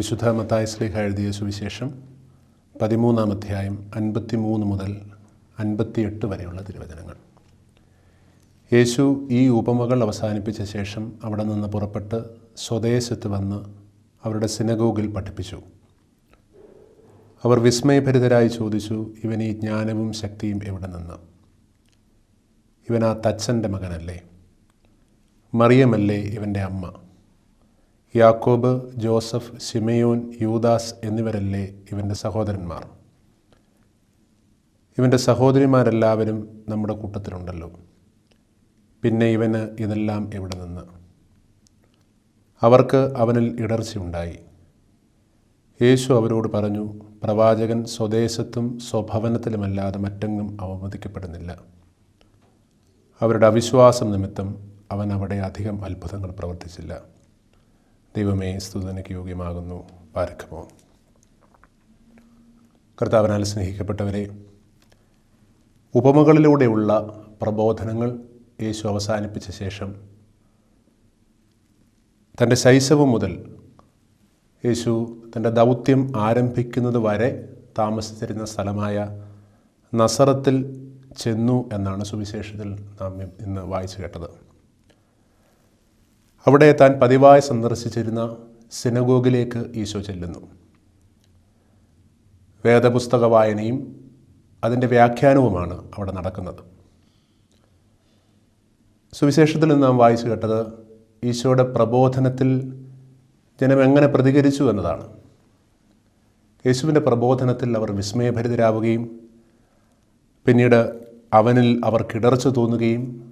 വിശുദ്ധ മത്തായസ്ലിഹ എഴുതിയ സുവിശേഷം പതിമൂന്നാം അധ്യായം അൻപത്തി മൂന്ന് മുതൽ അൻപത്തിയെട്ട് വരെയുള്ള തിരുവചനങ്ങൾ. യേശു ഈ ഉപമകൾ അവസാനിപ്പിച്ച ശേഷം അവിടെ നിന്ന് പുറപ്പെട്ട് സ്വദേശത്ത് വന്ന് അവരുടെ സിനഗോഗിൽ പഠിപ്പിച്ചു. അവർ വിസ്മയഭരിതരായി ചോദിച്ചു ഇവൻ ഈ ജ്ഞാനവും ശക്തിയും എവിടെ നിന്ന്? ഇവൻ ആ തച്ചന്റെ മകനല്ലേ? മറിയമല്ലേ ഇവന്റെ അമ്മ? യാക്കോബ് ജോസഫ് ശിമയോൻ യൂദാസ് എന്നിവരല്ലേ ഇവന്റെ സഹോദരന്മാർ? ഇവന്റെ സഹോദരിമാരെല്ലാവരും നമ്മുടെ കൂട്ടത്തിലുണ്ടല്ലോ. പിന്നെ ഇവന് ഇതെല്ലാം എവിടെ നിന്ന്? അവർക്ക് അവനിൽ ഇടർച്ചയുണ്ടായി. യേശു അവരോട് പറഞ്ഞു പ്രവാചകൻ സ്വദേശത്തും സ്വഭവനത്തിലുമല്ലാതെ മറ്റെങ്ങും അവമതിക്കപ്പെടുന്നില്ല. അവരുടെ അവിശ്വാസം നിമിത്തം അവൻ അവിടെ അധികം അത്ഭുതങ്ങൾ പ്രവർത്തിച്ചില്ല. ദൈവമേ സ്തുതനയ്ക്ക് യോഗ്യമാകുന്നു. പാരക്കമോ. കർത്താവിനാൽ സ്നേഹിക്കപ്പെട്ടവരെ ഉപമകളിലൂടെയുള്ള പ്രബോധനങ്ങൾ യേശു അവസാനിപ്പിച്ച ശേഷം തന്റെ ശൈശവം മുതൽ യേശു തന്റെ ദൗത്യം ആരംഭിക്കുന്നത് വരെ താമസിച്ചിരുന്ന സ്ഥലമായ നസറത്തിൽ ചെന്നു എന്നാണ് സുവിശേഷത്തിൽ നാം ഇന്ന് വായിച്ചു കേട്ടത്. അവിടെ താൻ പതിവായി സന്ദർശിച്ചിരുന്ന സിനഗോഗിലേക്ക് ഈശോ ചെല്ലുന്നു. വേദപുസ്തക വായനയും അതിന്റെ വ്യാഖ്യാനവുമാണ് അവിടെ നടക്കുന്നത്. സുവിശേഷത്തിൽ നിന്ന് നാം വായിച്ചു കേട്ടത് ഈശോയുടെ പ്രബോധനത്തിൽ ജനം എങ്ങനെ പ്രതികരിച്ചു എന്നതാണ്. യേശുവിന്റെ പ്രബോധനത്തിൽ അവർ വിസ്മയഭരിതരാവുകയും പിന്നീട് അവനിൽ അവർ കിടർച്ചു തോന്നുകയും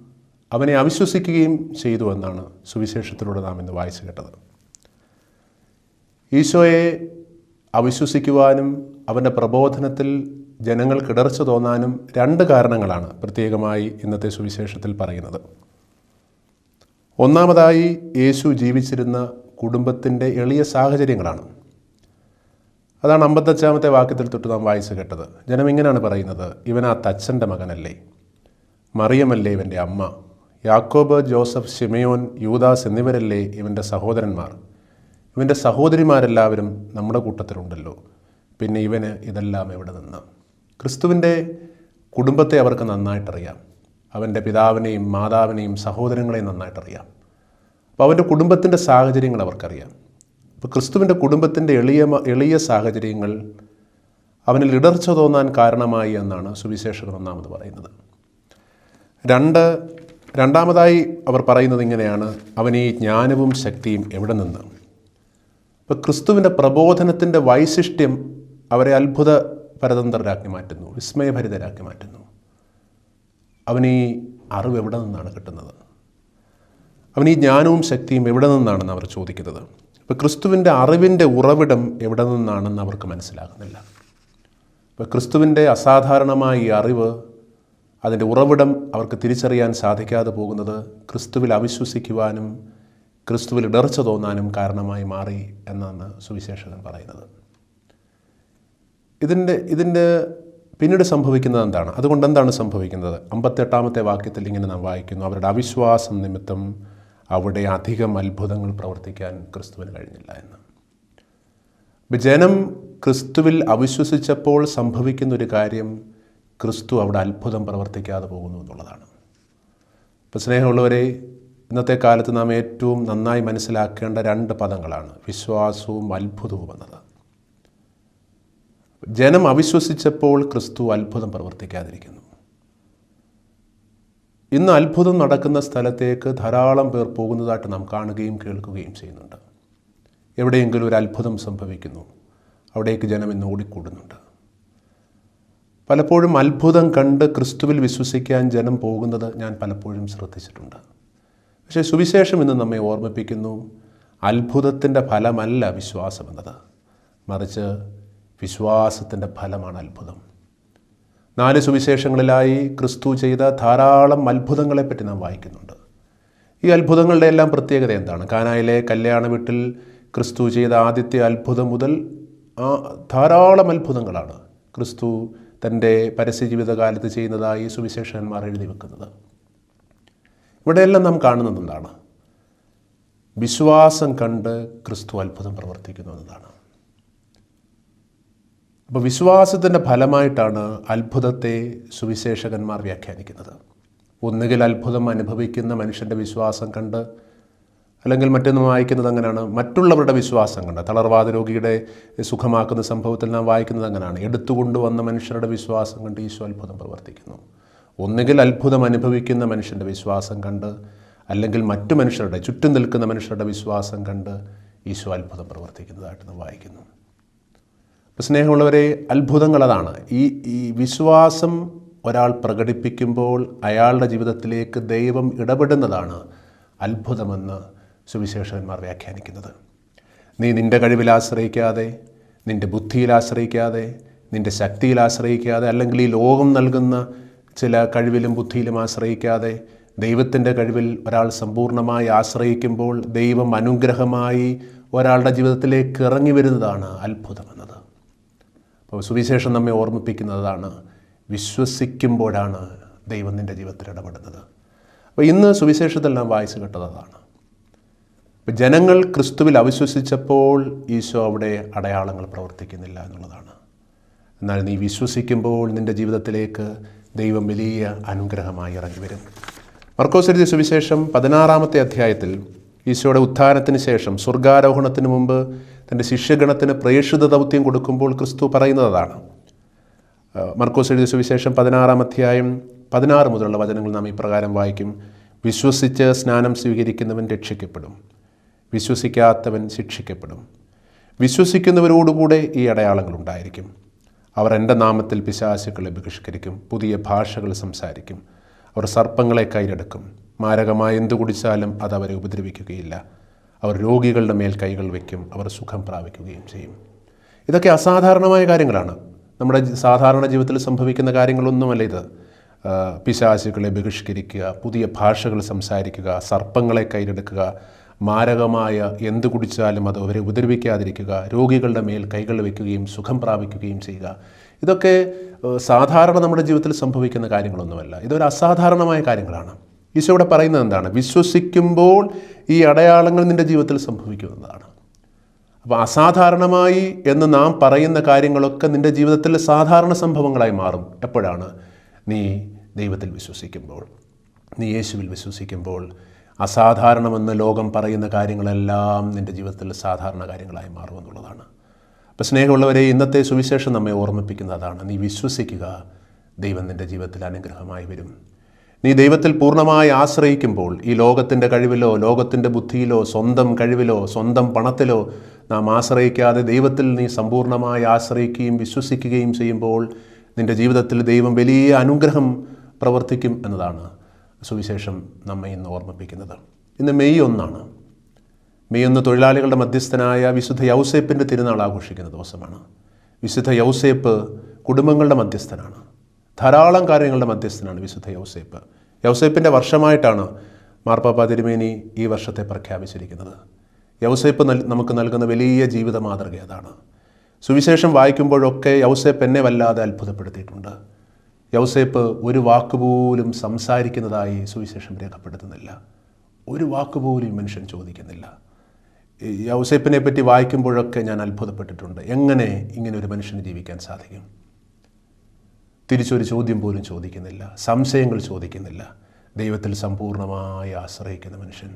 അവനെ അവിശ്വസിക്കുകയും ചെയ്തു എന്നാണ് സുവിശേഷത്തിലൂടെ നാം ഇന്ന് വായിച്ചു കേട്ടത്. ഈശോയെ അവിശ്വസിക്കുവാനും അവന്റെ പ്രബോധനത്തിൽ ജനങ്ങൾ കിടർച്ച തോന്നാനും രണ്ട് കാരണങ്ങളാണ് പ്രത്യേകമായി ഇന്നത്തെ സുവിശേഷത്തിൽ പറയുന്നത്. ഒന്നാമതായി യേശു ജീവിച്ചിരുന്ന കുടുംബത്തിന്റെ എളിയ സാഹചര്യങ്ങളാണ്. അതാണ് അമ്പത്തഞ്ചാമത്തെ വാക്യത്തിൽ തൊട്ട് നാം വായിച്ചു കേട്ടത്. ജനം ഇങ്ങനെയാണ് പറയുന്നത് ഇവൻ ആ തച്ചന്റെ മകനല്ലേ മറിയമല്ലേ ഇവന്റെ അമ്മ? യാക്കോബ് ജോസഫ് ഷിമയോൻ യൂദാസ് എന്നിവരല്ലേ ഇവന്റെ സഹോദരന്മാർ? ഇവന്റെ സഹോദരിമാരെല്ലാവരും നമ്മുടെ കൂട്ടത്തിലുണ്ടല്ലോ. പിന്നെ ഇവന് ഇതെല്ലാം എവിടെ നിന്ന്? ക്രിസ്തുവിന്റെ കുടുംബത്തെ അവർക്ക് നന്നായിട്ടറിയാം. അവന്റെ പിതാവിനെയും മാതാവിനെയും സഹോദരങ്ങളെയും നന്നായിട്ടറിയാം. അപ്പോൾ അവന്റെ കുടുംബത്തിന്റെ സാഹചര്യങ്ങൾ അവർക്കറിയാം. അപ്പോൾ ക്രിസ്തുവിന്റെ കുടുംബത്തിന്റെ എളിയ എളിയ സാഹചര്യങ്ങൾ അവനിൽ ഇടർച്ച തോന്നാൻ കാരണമായി എന്നാണ് സുവിശേഷകൻ ഒന്നാമത് പറയുന്നത്. രണ്ട് രണ്ടാമതായി അവർ പറയുന്നത് ഇങ്ങനെയാണ് അവൻ ഈ ജ്ഞാനവും ശക്തിയും എവിടെ നിന്ന്? ഇപ്പോൾ ക്രിസ്തുവിന്റെ പ്രബോധനത്തിന്റെ വൈശിഷ്ട്യം അവരെ അത്ഭുത പരതന്ത്രരാക്കി മാറ്റുന്നു വിസ്മയഭരിതരാക്കി മാറ്റുന്നു. അവൻ ഈ അറിവ് എവിടെ നിന്നാണ് കിട്ടുന്നത്? അവൻ ഈ ജ്ഞാനവും ശക്തിയും എവിടെ നിന്നാണെന്ന് അവർ ചോദിക്കുന്നത്? ഇപ്പോൾ ക്രിസ്തുവിന്റെ അറിവിന്റെ ഉറവിടം എവിടെ നിന്നാണെന്ന് അവർക്ക് മനസ്സിലാകുന്നില്ല. ഇപ്പോൾ ക്രിസ്തുവിന്റെ അസാധാരണമായ ഈ അറിവ് അതിന്റെ ഉറവിടം അവർക്ക് തിരിച്ചറിയാൻ സാധിക്കാതെ പോകുന്നത് ക്രിസ്തുവിൽ അവിശ്വസിക്കുവാനും ക്രിസ്തുവിൽ ഇടർച്ച തോന്നാനും കാരണമായി മാറി എന്നാണ് സുവിശേഷകൻ പറയുന്നത്. ഇതിന്റെ ഇതിന്റെ പിന്നീട് സംഭവിക്കുന്നത് എന്താണ്? അതുകൊണ്ട് എന്താണ് സംഭവിക്കുന്നത്? അമ്പത്തെട്ടാമത്തെ വാക്യത്തിൽ ഇങ്ങനെ നാം വായിക്കുന്നു അവരുടെ അവിശ്വാസം നിമിത്തം അവിടെ അധികം അത്ഭുതങ്ങൾ പ്രവർത്തിക്കാൻ ക്രിസ്തുവിന് കഴിഞ്ഞില്ല എന്ന്. ജനം ക്രിസ്തുവിൽ അവിശ്വസിച്ചപ്പോൾ സംഭവിക്കുന്നൊരു കാര്യം ക്രിസ്തു അവിടെ അത്ഭുതം പ്രവർത്തിക്കാതെ പോകുന്നു എന്നുള്ളതാണ്. ഇപ്പോൾ സ്നേഹമുള്ളവരെ ഇന്നത്തെ കാലത്ത് നാം ഏറ്റവും നന്നായി മനസ്സിലാക്കേണ്ട രണ്ട് പദങ്ങളാണ് വിശ്വാസവും അത്ഭുതവും എന്നത്. ജനം അവിശ്വസിച്ചപ്പോൾ ക്രിസ്തു അത്ഭുതം പ്രവർത്തിക്കാതിരിക്കുന്നു. ഇന്ന് അത്ഭുതം നടക്കുന്ന സ്ഥലത്തേക്ക് ധാരാളം പേർ പോകുന്നതായിട്ട് നാം കാണുകയും കേൾക്കുകയും ചെയ്യുന്നുണ്ട്. എവിടെയെങ്കിലും ഒരു അത്ഭുതം സംഭവിക്കുന്നു. അവിടേക്ക് ജനം ഇന്ന് ഓടിക്കൂടുന്നുണ്ട്. പലപ്പോഴും അത്ഭുതം കണ്ട് ക്രിസ്തുവിൽ വിശ്വസിക്കാൻ ജനം പോകുന്നത് ഞാൻ പലപ്പോഴും ശ്രദ്ധിച്ചിട്ടുണ്ട്. പക്ഷേ സുവിശേഷം ഇന്ന് നമ്മെ ഓർമ്മിപ്പിക്കുന്നു അത്ഭുതത്തിന്റെ ഫലമല്ല വിശ്വാസം എന്നത്. മറിച്ച് വിശ്വാസത്തിന്റെ ഫലമാണ് അത്ഭുതം. നാല് സുവിശേഷങ്ങളിലായി ക്രിസ്തു ചെയ്ത ധാരാളം അത്ഭുതങ്ങളെപ്പറ്റി നാം വായിക്കുന്നുണ്ട്. ഈ അത്ഭുതങ്ങളുടെ എല്ലാം പ്രത്യേകത എന്താണ്? കാനായിലെ കല്യാണ വീട്ടിൽ ക്രിസ്തു ചെയ്ത ആദ്യത്തെ അത്ഭുതം മുതൽ ആ ധാരാളം അത്ഭുതങ്ങളാണ് ക്രിസ്തു തന്റെ പരസ്യ ജീവിതകാലത്ത് ചെയ്യുന്നതായി സുവിശേഷന്മാർ എഴുതി വെക്കുന്നത്. ഇവിടെയെല്ലാം നാം കാണുന്നത് എന്താണ്? വിശ്വാസം കണ്ട് ക്രിസ്തു അത്ഭുതം പ്രവർത്തിക്കുന്നു എന്നതാണ്. അപ്പോൾ വിശ്വാസത്തിന്റെ ഫലമായിട്ടാണ് അത്ഭുതത്തെ സുവിശേഷകന്മാർ വ്യാഖ്യാനിക്കുന്നത്. ഒന്നുകിൽ അത്ഭുതം അനുഭവിക്കുന്ന മനുഷ്യന്റെ വിശ്വാസം കണ്ട് അല്ലെങ്കിൽ മറ്റൊന്നും വായിക്കുന്നത് അങ്ങനെയാണ്. മറ്റുള്ളവരുടെ വിശ്വാസം കണ്ട് തളർവാദ രോഗിയുടെ സുഖമാക്കുന്ന സംഭവത്തിൽ നാം വായിക്കുന്നത് അങ്ങനെയാണ്. എടുത്തുകൊണ്ടുവന്ന മനുഷ്യരുടെ വിശ്വാസം കണ്ട് ഈശോ അത്ഭുതം പ്രവർത്തിക്കുന്നു. ഒന്നുകിൽ അത്ഭുതം അനുഭവിക്കുന്ന മനുഷ്യന്റെ വിശ്വാസം കണ്ട് അല്ലെങ്കിൽ മറ്റു മനുഷ്യരുടെ ചുറ്റും നിൽക്കുന്ന മനുഷ്യരുടെ വിശ്വാസം കണ്ട് ഈശോ അത്ഭുതം പ്രവർത്തിക്കുന്നതായിട്ട് നാം വായിക്കുന്നു. അപ്പോൾ സ്നേഹമുള്ളവരെ അത്ഭുതങ്ങൾ അതാണ്. ഈ ഈ വിശ്വാസം ഒരാൾ പ്രകടിപ്പിക്കുമ്പോൾ അയാളുടെ ജീവിതത്തിലേക്ക് ദൈവം ഇടപെടുന്നതാണ് അത്ഭുതമെന്ന് സുവിശേഷകന്മാർ വ്യാഖ്യാനിക്കുന്നത് നീ നിന്റെ കഴിവിൽ ആശ്രയിക്കാതെ നിന്റെ ബുദ്ധിയിൽ ആശ്രയിക്കാതെ നിന്റെ ശക്തിയിൽ ആശ്രയിക്കാതെ അല്ലെങ്കിൽ ഈ ലോകം നൽകുന്ന ചില കഴിവിലും ബുദ്ധിയിലും ആശ്രയിക്കാതെ ദൈവത്തിന്റെ കഴിവിൽ ഒരാൾ സമ്പൂർണമായി ആശ്രയിക്കുമ്പോൾ ദൈവം അനുഗ്രഹമായി ഒരാളുടെ ജീവിതത്തിലേക്ക് ഇറങ്ങി വരുന്നതാണ് അത്ഭുതമെന്നത്. അപ്പോൾ സുവിശേഷം നമ്മെ ഓർമ്മിപ്പിക്കുന്നതാണ് വിശ്വസിക്കുമ്പോഴാണ് ദൈവം നിന്റെ ജീവിതത്തിൽ ഇടപെടുന്നത്. അപ്പോൾ ഇന്ന് സുവിശേഷത്തിൽ നാം വായിച്ചു കേട്ടത് അതാണ്. അപ്പോൾ ജനങ്ങൾ ക്രിസ്തുവിൽ അവിശ്വസിച്ചപ്പോൾ ഈശോ അവിടെ അടയാളങ്ങൾ പ്രവർത്തിക്കുന്നില്ല എന്നുള്ളതാണ്. എന്നാൽ നീ വിശ്വസിക്കുമ്പോൾ നിന്റെ ജീവിതത്തിലേക്ക് ദൈവം വലിയ അനുഗ്രഹമായി ഇറങ്ങി വരും. മർക്കോസ് എഴുതിയ സുവിശേഷം പതിനാറാമത്തെ അധ്യായത്തിൽ ഈശോയുടെ ഉത്ഥാനത്തിന് ശേഷം സ്വർഗാരോഹണത്തിന് മുമ്പ് തന്റെ ശിഷ്യഗണത്തിന് പ്രേക്ഷിത ദൗത്യം കൊടുക്കുമ്പോൾ ക്രിസ്തു പറയുന്നതാണ്. മർക്കോസ് എഴുതിയ സുവിശേഷം പതിനാറാം അധ്യായം പതിനാറ് മുതലുള്ള വചനങ്ങൾ നാം ഇപ്രകാരം വായിക്കും. വിശ്വസിച്ച് സ്നാനം സ്വീകരിക്കുന്നവൻ രക്ഷിക്കപ്പെടും. വിശ്വസിക്കാത്തവൻ ശിക്ഷിക്കപ്പെടും. വിശ്വസിക്കുന്നവരോടുകൂടെ ഈ അടയാളങ്ങൾ ഉണ്ടായിരിക്കും അവർ എന്റെ നാമത്തിൽ പിശാശുക്കളെ ബഹിഷ്കരിക്കും പുതിയ ഭാഷകൾ സംസാരിക്കും. അവർ സർപ്പങ്ങളെ കയ്യിലെടുക്കും. മാരകമായ എന്തു കുടിച്ചാലും അത് അവരെ ഉപദ്രവിക്കുകയില്ല. അവർ രോഗികളുടെ മേൽ കൈകൾ വയ്ക്കും. അവർ സുഖം പ്രാപിക്കുകയും ചെയ്യും. ഇതൊക്കെ അസാധാരണമായ കാര്യങ്ങളാണ്. നമ്മുടെ സാധാരണ ജീവിതത്തിൽ സംഭവിക്കുന്ന കാര്യങ്ങളൊന്നുമല്ല ഇത്. പിശാശുക്കളെ ബഹിഷ്കരിക്കുക പുതിയ ഭാഷകൾ സംസാരിക്കുക സർപ്പങ്ങളെ കയ്യിലെടുക്കുക മാരകമായ എന്ത് കുടിച്ചാലും അത് അവരെ ഉപദ്രവിക്കാതിരിക്കുക രോഗികളുടെ മേൽ കൈകൾ വയ്ക്കുകയും സുഖം പ്രാപിക്കുകയും ചെയ്യുക. ഇതൊക്കെ സാധാരണ നമ്മുടെ ജീവിതത്തിൽ സംഭവിക്കുന്ന കാര്യങ്ങളൊന്നുമല്ല. ഇതൊരു അസാധാരണമായ കാര്യങ്ങളാണ്. ഈശോ ഇവിടെ പറയുന്നത് എന്താണ്? വിശ്വസിക്കുമ്പോൾ ഈ അടയാളങ്ങൾ നിന്റെ ജീവിതത്തിൽ സംഭവിക്കുന്നതാണ്. അപ്പോൾ അസാധാരണമായി എന്ന് നാം പറയുന്ന കാര്യങ്ങളൊക്കെ നിന്റെ ജീവിതത്തിൽ സാധാരണ സംഭവങ്ങളായി മാറും. എപ്പോഴാണ്? നീ ദൈവത്തിൽ വിശ്വസിക്കുമ്പോൾ. നീ യേശുവിൽ വിശ്വസിക്കുമ്പോൾ. അസാധാരണമെന്ന് ലോകം പറയുന്ന കാര്യങ്ങളെല്ലാം നിന്റെ ജീവിതത്തിൽ സാധാരണ കാര്യങ്ങളായി മാറുമെന്നുള്ളതാണ് അപ്പോൾ സ്നേഹമുള്ളവരെ ഇന്നത്തെ സുവിശേഷം നമ്മെ ഓർമ്മിപ്പിക്കുന്നതാണ് നീ വിശ്വസിക്കുക ദൈവം നിന്റെ ജീവിതത്തിൽ അനുഗ്രഹമായി വരും. നീ ദൈവത്തിൽ പൂർണമായി ആശ്രയിക്കുമ്പോൾ ഈ ലോകത്തിന്റെ കഴിവിലോ ലോകത്തിന്റെ ബുദ്ധിയിലോ സ്വന്തം കഴിവിലോ സ്വന്തം പണത്തിലോ നാം ആശ്രയിക്കാതെ ദൈവത്തിൽ നീ സമ്പൂർണമായി ആശ്രയിക്കുകയും വിശ്വസിക്കുകയും ചെയ്യുമ്പോൾ നിന്റെ ജീവിതത്തിൽ ദൈവം വലിയ അനുഗ്രഹം പ്രവർത്തിക്കും എന്നതാണ്. സുവിശേഷം നമ്മെ ഇന്ന് ഓർമ്മിപ്പിക്കുന്നത്. ഇന്ന് മെയ് ഒന്നാണ്. മെയ് ഒന്ന് തൊഴിലാളികളുടെ മധ്യസ്ഥനായ വിശുദ്ധ യൗസേപ്പിന്റെ തിരുനാൾ ആഘോഷിക്കുന്ന ദിവസമാണ്. വിശുദ്ധ യൗസേപ്പ് കുടുംബങ്ങളുടെ മധ്യസ്ഥനാണ്. ധാരാളം കാര്യങ്ങളുടെ മധ്യസ്ഥനാണ് വിശുദ്ധ യൗസേപ്പ്. യൗസേപ്പിന്റെ വർഷമായിട്ടാണ് മാർപ്പാപ്പ തിരുമേനി ഈ വർഷത്തെ പ്രഖ്യാപിച്ചിരിക്കുന്നത്. യൗസേപ്പ് നൽ നമുക്ക് നൽകുന്ന വലിയ ജീവിത മാതൃക അതാണ് സുവിശേഷം വായിക്കുമ്പോഴൊക്കെ യൗസേപ്പ് എന്നെ വല്ലാതെ അത്ഭുതപ്പെടുത്തിയിട്ടുണ്ട്. യൗസേപ്പ് ഒരു വാക്കുപോലും സംസാരിക്കുന്നതായി സുവിശേഷം രേഖപ്പെടുത്തുന്നില്ല. ഒരു വാക്കുപോലും മനുഷ്യൻ ചോദിക്കുന്നില്ല. യൗസേപ്പിനെ പറ്റി വായിക്കുമ്പോഴൊക്കെ ഞാൻ അത്ഭുതപ്പെട്ടിട്ടുണ്ട്. എങ്ങനെ ഇങ്ങനെ ഒരു മനുഷ്യന് ജീവിക്കാൻ സാധിക്കും? തിരിച്ചൊരു ചോദ്യം പോലും ചോദിക്കുന്നില്ല. സംശയങ്ങൾ ചോദിക്കുന്നില്ല. ദൈവത്തിൽ സമ്പൂർണമായി ആശ്രയിക്കുന്ന മനുഷ്യൻ.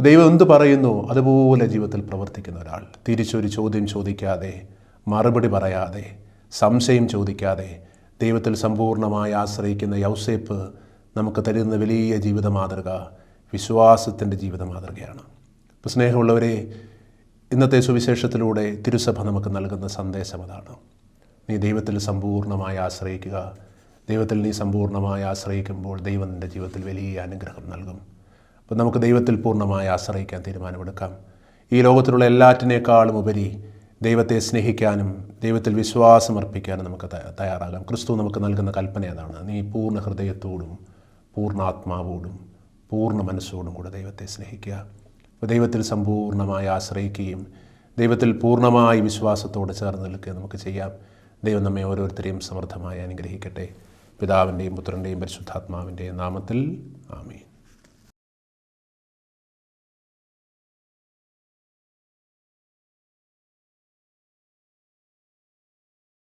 ദൈവം എന്ത് പറയുന്നു? അതുപോലെ ജീവിതത്തിൽ പ്രവർത്തിക്കുന്ന ഒരാൾ. തിരിച്ചൊരു ചോദ്യം ചോദിക്കാതെ മറുപടി പറയാതെ സംശയം ചോദിക്കാതെ ദൈവത്തിൽ സമ്പൂർണമായി ആശ്രയിക്കുന്ന യൗസേപ്പ് നമുക്ക് തരുന്ന വലിയ ജീവിത മാതൃക വിശ്വാസത്തിന്റെ ജീവിത മാതൃകയാണ്. ഇപ്പോൾ സ്നേഹമുള്ളവരെ ഇന്നത്തെ സുവിശേഷത്തിലൂടെ തിരുസഭ നമുക്ക് നൽകുന്ന സന്ദേശം അതാണ്. നീ ദൈവത്തിൽ സമ്പൂർണമായി ആശ്രയിക്കുക. ദൈവത്തിൽ നീ സമ്പൂർണമായി ആശ്രയിക്കുമ്പോൾ ദൈവം നിന്റെ ജീവിതത്തിൽ വലിയ അനുഗ്രഹം നൽകും. അപ്പോൾ നമുക്ക് ദൈവത്തിൽ പൂർണമായി ആശ്രയിക്കാൻ തീരുമാനമെടുക്കാം. ഈ ലോകത്തിലുള്ള എല്ലാറ്റിനേക്കാളും ഉപരി ദൈവത്തെ സ്നേഹിക്കാനും ദൈവത്തിൽ വിശ്വാസമർപ്പിക്കാനും നമുക്ക് തയ്യാറാകാം. ക്രിസ്തു നമുക്ക് നൽകുന്ന കൽപ്പന അതാണ് നീ പൂർണ ഹൃദയത്തോടും പൂർണ ആത്മാവോടും പൂർണ മനസ്സോടും കൂടെ ദൈവത്തെ സ്നേഹിക്കുക. അപ്പോൾ ദൈവത്തിൽ സമ്പൂർണമായി ആശ്രയിക്കുകയും ദൈവത്തിൽ പൂർണമായി വിശ്വാസത്തോടെ ചേർന്ന് നിൽക്കുക നമുക്ക് ചെയ്യാം. ദൈവം നമ്മെ ഓരോരുത്തരെയും സമൃദ്ധമായി അനുഗ്രഹിക്കട്ടെ. പിതാവിന്റെയും പുത്രന്റെയും പരിശുദ്ധാത്മാവിന്റെയും നാമത്തിൽ ആമീൻ.